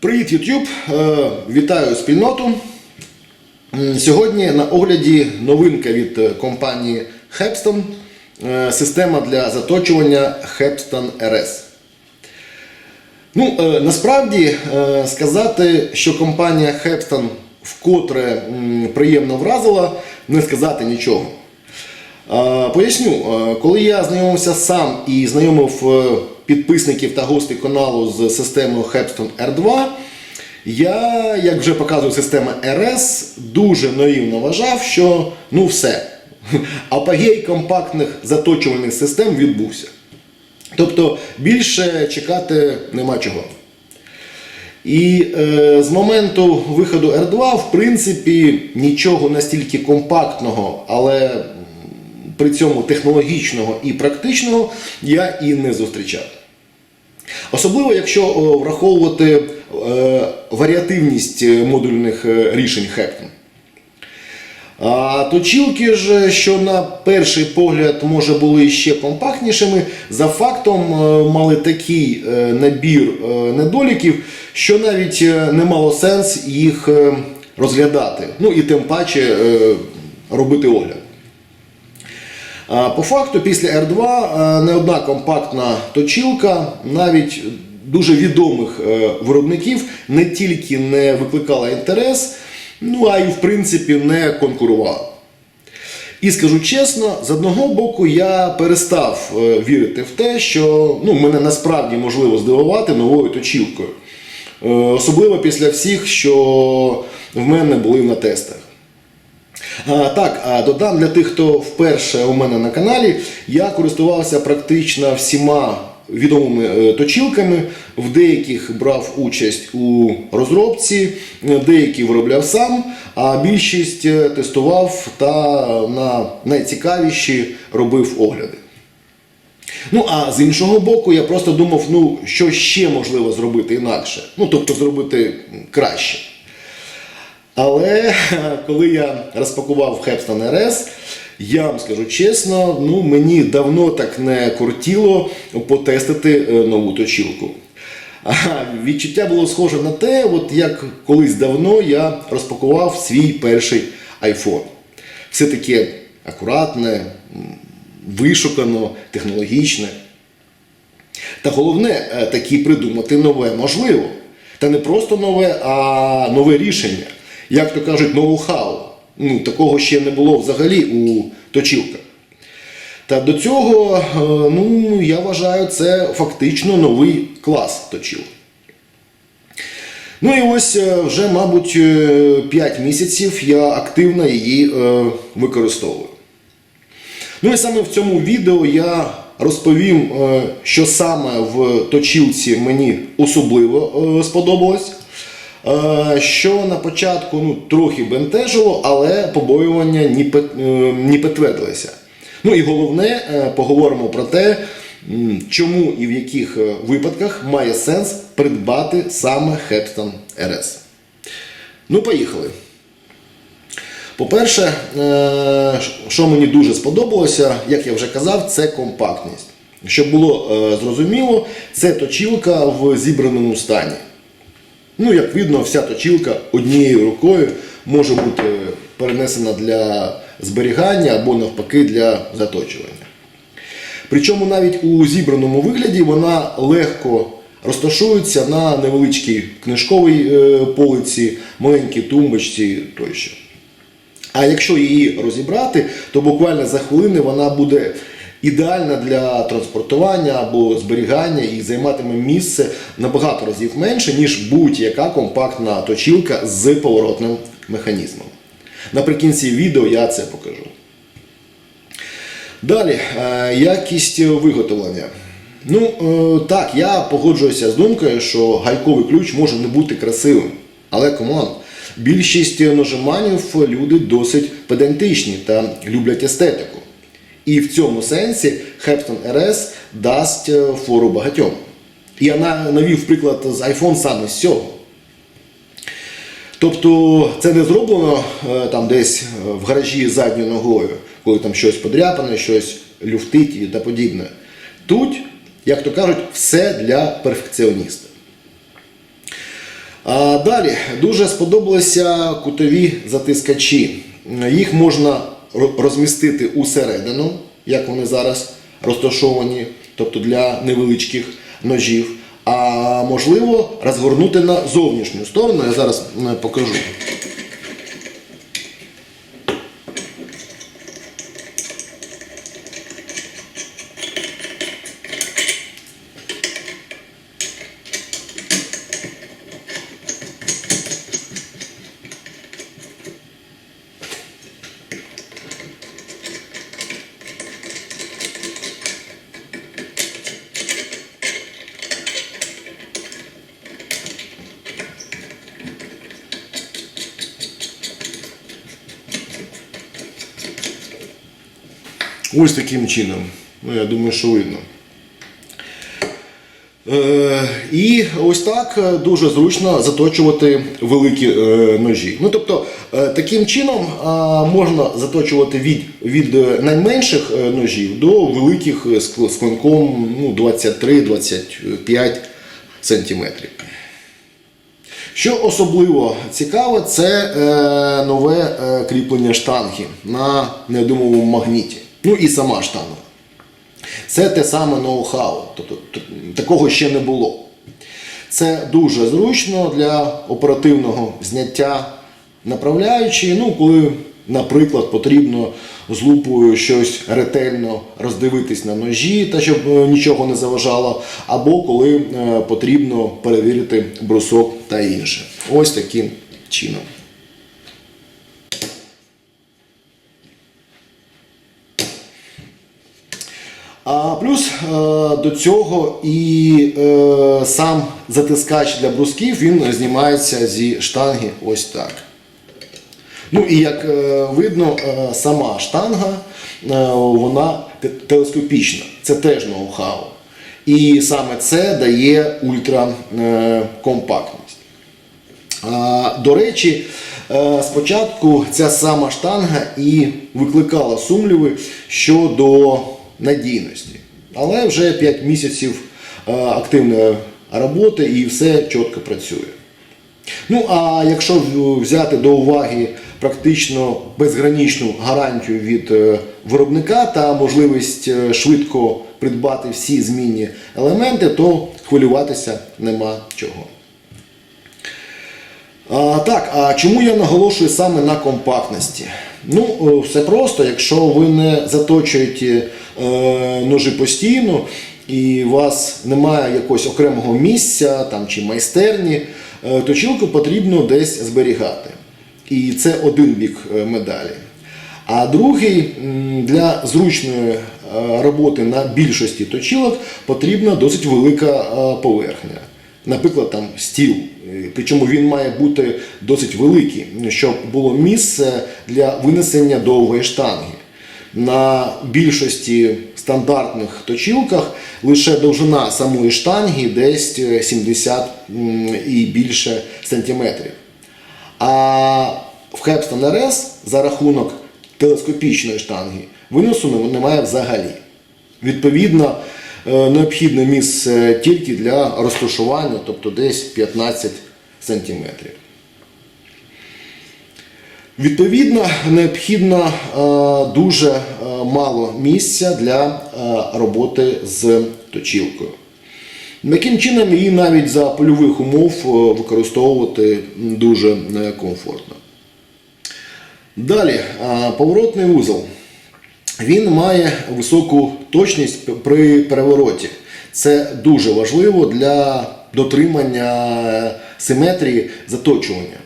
Привіт, YouTube! Е, Вітаю спільноту. Сьогодні на огляді новинка від е, компанії Hepston. е, Система для заточування Hepston RS. Ну, насправді сказати, що компанія Hepston вкотре приємно вразила, не сказати нічого. Поясню, коли я знайомився сам і знайомив е, підписників та гостей каналу з системою Hepston R2, я, як вже показує система RS, дуже наївно вважав, що ну все, апогей компактних заточувальних систем відбувся. Тобто більше чекати нема чого. І е, з моменту виходу R2, в принципі, нічого настільки компактного, але при цьому технологічного і практичного я і не зустрічав. Особливо, якщо враховувати е, варіативність е, модульних е, рішень Hepton. А точілки ж, що на перший погляд може були ще компактнішими, за фактом е, мали такий е, набір е, недоліків, що навіть не мало сенс їх розглядати. Ну і тим паче робити огляд. По факту, після R2 е, не одна компактна точілка, навіть дуже відомих виробників, не тільки не викликала інтерес, ну а й в принципі не конкурувала. І скажу чесно, з одного боку, я перестав е, вірити в те, що ну, мене насправді можливо здивувати новою точілкою. Е, Особливо після всіх, що в мене були на тестах. А, так, а додам для тих, хто вперше у мене на каналі, я користувався практично всіма відомими е, точілками. В деяких брав участь у розробці, е, деякі виробляв сам, а більшість е, тестував та на найцікавіші робив огляди. Ну а з іншого боку, я просто думав, ну що ще можливо зробити інакше, ну тобто зробити краще. Але коли я розпакував Hepston RS, я вам скажу чесно, ну мені давно так не кортіло потестити е, нову точілку. А відчуття було схоже на те, от як колись давно я розпакував свій перший iPhone. Все таке акуратне, вишукано, технологічне. Та головне, е, таки придумати нове можливо. Та не просто нове, а нове рішення. Як то кажуть, ноу-хау. Ну, такого ще не було взагалі у точілках. Та до цього, е, ну, я вважаю, це фактично новий клас точілок. Ну і ось е, вже, мабуть, 5 місяців я активно її е, використовую. Ну і саме в цьому відео я розповім, е, що саме в точілці мені особливо е, сподобалось. Е, Що на початку ну, трохи бентежило, але побоювання пи- е, не підтвердилися. Ну і головне, е, поговоримо про те, чому і в яких випадках має сенс придбати саме Hepston RS. Ну, поїхали. По-перше, що мені дуже сподобалося, як я вже казав, це компактність. Щоб було зрозуміло, це точілка в зібраному стані. Ну, як видно, вся точілка однією рукою може бути перенесена для зберігання або навпаки для заточування. Причому навіть у зібраному вигляді вона легко розташується на невеличкій книжковій е, полиці, маленькій тумбочці тощо. А якщо її розібрати, то буквально за хвилини вона буде ідеальна для транспортування або зберігання і займатиме місце набагато разів менше, ніж будь-яка компактна точілка з поворотним механізмом. Наприкінці відео я це покажу. Далі, е, якість виготовлення. Ну, е, так, я погоджуюся з думкою, що гайковий ключ може не бути красивим. Але команд, більшість нажиманів люди досить педантичні та люблять естетику. І в цьому сенсі Hepston RS дасть е, фору багатьом. Я на- навів приклад з iPhone саме з цього. Тобто це не зроблено е, там десь е, в гаражі задньою ногою. коли там щось подряпане, щось люфтить і та подібне. Тут, як то кажуть, все для перфекціоніста. А далі дуже сподобалися кутові затискачі. Їх можна розмістити усередину, як вони зараз розташовані, тобто для невеличких ножів. А можливо розгорнути на зовнішню сторону. Я зараз покажу. Ось таким чином. Ну, я думаю, що видно. Е, і ось так е, дуже зручно заточувати великі е, ножі. Ну, тобто, таким чином можна заточувати від, від найменших ножів до великих з кл- клинком ну, 23-25 сантиметрів. Що особливо цікаво, це нове кріплення штанги на неодимовому магніті. Ну і сама штанга. Це те саме ноу-хау, тобто такого ще не було. Це дуже зручно для оперативного зняття направляючи, ну, коли, наприклад, потрібно з лупою щось ретельно роздивитись на ножі, та щоб е, нічого не заважало, або коли е, потрібно перевірити брусок та інше. Ось таким чином. А плюс е, до цього і е, сам затискач для брусків він знімається зі штанги ось так. Ну і як е, видно, сама штанга вона телескопічна. Це теж ноу-хау. І саме це дає ультракомпактність. До речі, спочатку ця сама штанга і викликала сумніви щодо надійності. Але вже 5 місяців е, активної роботи і все чітко працює. Ну а якщо взяти до уваги практично безграничну гарантію від е, виробника та можливість е, швидко придбати всі змінні елементи, то хвилюватися нема чого. А, так, а чому я наголошую саме на компактності? Ну, все просто, якщо ви не заточуєте ножі постійно і у вас немає якогось окремого місця там, чи майстерні, е, точилку потрібно десь зберігати. І це один бік е, медалі. А другий для зручної е, роботи на більшості точилок потрібна досить велика е, поверхня. Наприклад, там стіл. Е, Причому він має бути досить великий, щоб було місце для винесення довгої штанги. На більшості стандартних точилках лише довжина самої штанги десь е, 70 і більше сантиметрів. А в Хепстон RS за рахунок телескопічної штанги виносу немає взагалі. Відповідно, е, необхідне місце тільки для розташування, тобто десь 15 сантиметрів. Відповідно, необхідно е, дуже е, мало місця для е, роботи з точілкою. Таким чином її навіть за польових умов використовувати дуже комфортно. Далі, поворотний вузол. Він має високу точність при перевороті. Це дуже важливо для дотримання симетрії заточування.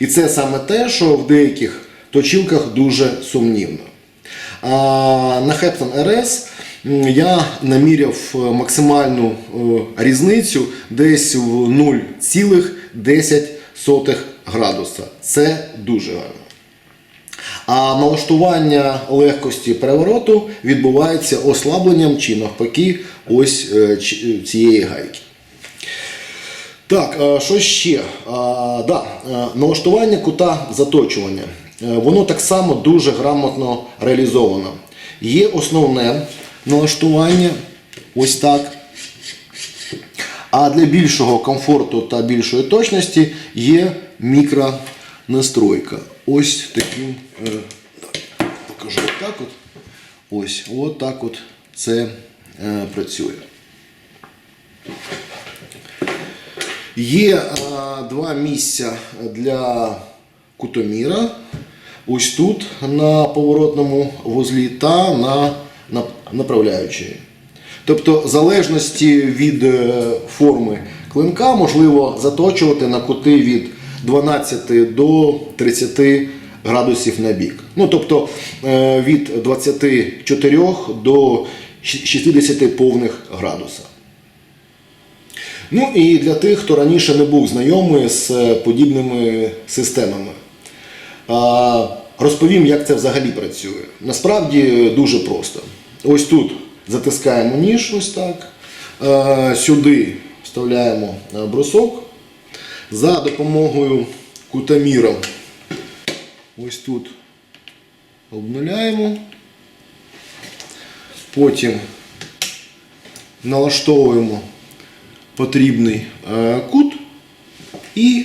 І це саме те, що в деяких точилках дуже сумнівно. А на Хептон RS я наміряв е, максимальну е, різницю десь в 0,10 градуса. Це дуже гарно. А налаштування легкості перевороту відбувається ослабленням чи навпаки ось е, цієї гайки. Так, е, що ще? А, да, е, налаштування кута заточування. воно так само дуже грамотно реалізовано. Є основне налаштування, ось так. А для більшого комфорту та більшої точності є мікронастройка. Ось таким, е, так, покажу отак от. Ось, от от це е, працює. Є е, два місця для кутоміра. Ось тут на поворотному вузлі та на, на направляючій. Тобто, в залежності від е, форми клинка можливо заточувати на кути від 12 до 30 градусів на бік. Ну, тобто е, від 24 до 60 повних градуса. Ну і для тих, хто раніше не був знайомий з е, подібними системами. Розповім, як це взагалі працює. Насправді е, дуже просто. Ось тут затискаємо ніж, ось так. Е, Сюди вставляємо брусок. За допомогою кутаміра ось тут обнуляємо. Потім налаштовуємо потрібний е, кут і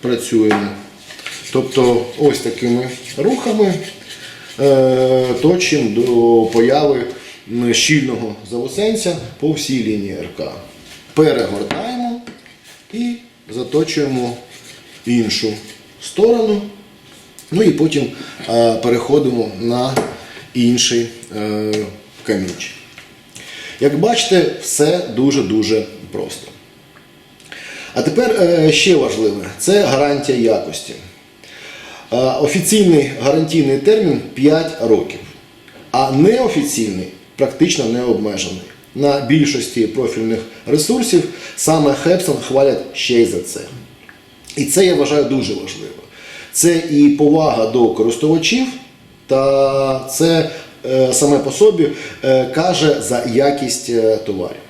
працюємо. Тобто ось такими рухами е, точимо до появи щільного заусенця по всій лінії РК. Перегортаємо і заточуємо іншу сторону. Ну і потім е, переходимо на інший камінчик. Як бачите, все дуже-дуже просто. А тепер е, ще важливе це гарантія якості. Е, Офіційний гарантійний термін 5 років, а неофіційний практично не обмежений. На більшості профільних ресурсів саме Хепсон хвалять ще й за це. І це я вважаю дуже важливо. Це і повага до користувачів, та це е, саме по собі каже за якість товарів.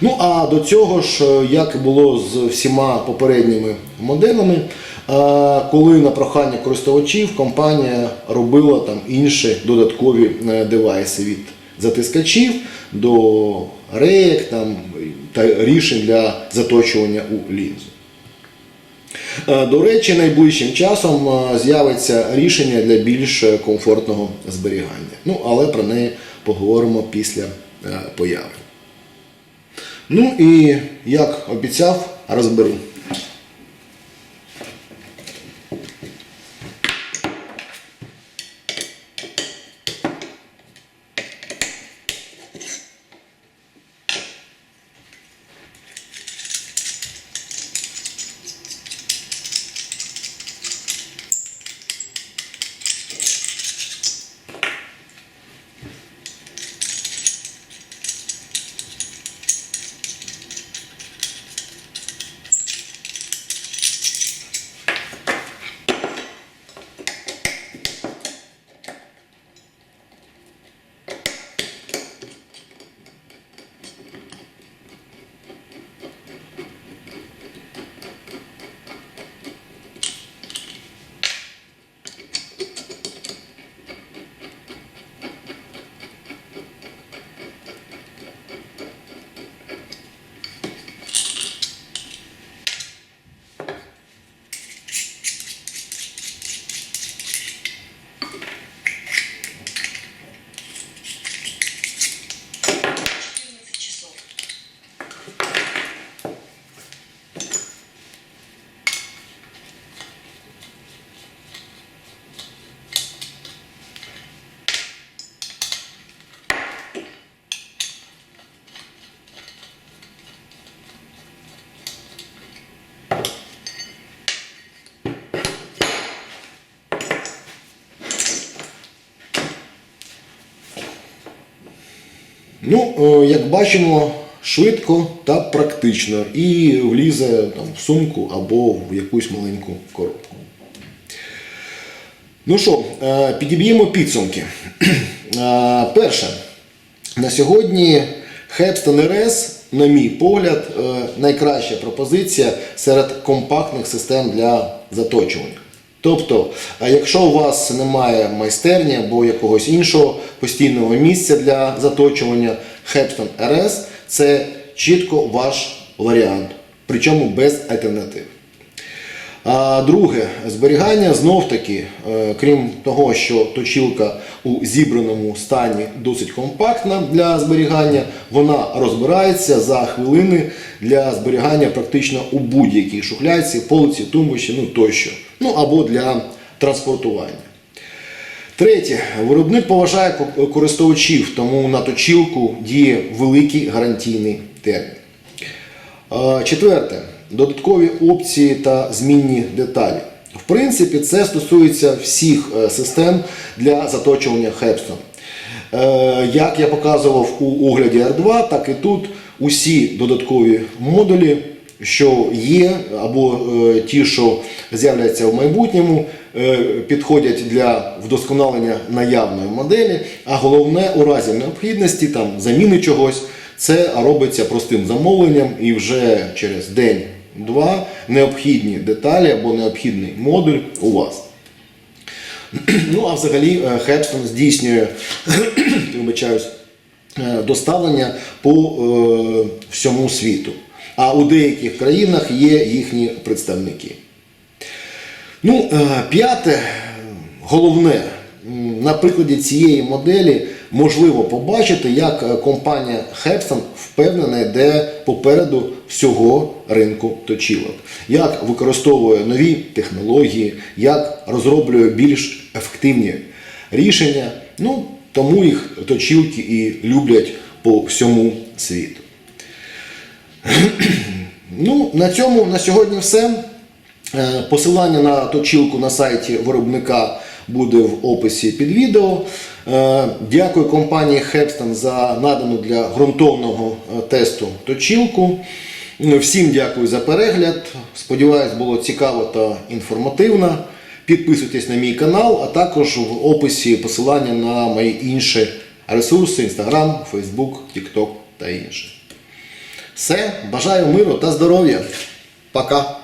Ну а до цього ж, е, як було з всіма попередніми моделями, е, коли на прохання користувачів компанія робила там інші додаткові е, девайси від затискачів до реєк там, та рішень для заточування у лінзу. До речі, найближчим часом з'явиться рішення для більш комфортного зберігання. Ну, але про неї поговоримо після появи. Ну і як обіцяв, розберу. Ну, е, як бачимо, швидко та практично і влізе там, в сумку або в якусь маленьку коробку. Ну що, е, підіб'ємо підсумки. Е, Перше, на сьогодні Hepston RS, на мій погляд, найкраща пропозиція серед компактних систем для заточування. Тобто, якщо у вас немає майстерні або якогось іншого постійного місця для заточування, Хептон RS – це чітко ваш варіант, причому без альтернатив. А друге, зберігання знов таки, е, крім того, що точилка у зібраному стані досить компактна для зберігання, вона розбирається за хвилини для зберігання практично у будь-якій шухлядці, полиці, тумбочці, ну тощо, ну або для транспортування. Третє, виробник поважає користувачів, тому на точилку діє великий гарантійний термін. Е, Четверте. Додаткові опції та змінні деталі. В принципі, це стосується всіх е, систем для заточування Hepston. Е, Як я показував у огляді R2, так і тут усі додаткові модулі, що є, або е, ті, що з'являться в майбутньому, підходять для вдосконалення наявної моделі. А головне, у разі необхідності там, заміни чогось, це робиться простим замовленням і вже через день-два необхідні деталі або необхідний модуль у вас. Ну а взагалі е, здійснює вибачаюсь, е, доставлення по е, всьому світу. А у деяких країнах є їхні представники. Ну, е, п'яте, е, головне, на прикладі цієї моделі можливо побачити, як е, компанія Hepston впевнена йде попереду всього ринку точілок, як використовує нові технології, як розроблює більш ефективні рішення. Ну, тому їх точілки і люблять по всьому світу. Ну, на цьому на сьогодні все. Е, Посилання на точилку на сайті виробника буде в описі під відео. Е, Дякую компанії Hepston за надану для ґрунтовного е, тесту точилку. Е, Всім дякую за перегляд. Сподіваюсь, було цікаво та інформативно. Підписуйтесь на мій канал, а також в описі посилання на мої інші ресурси: Instagram, Facebook, TikTok та інше. Все, бажаю миру та здоров'я. Пока.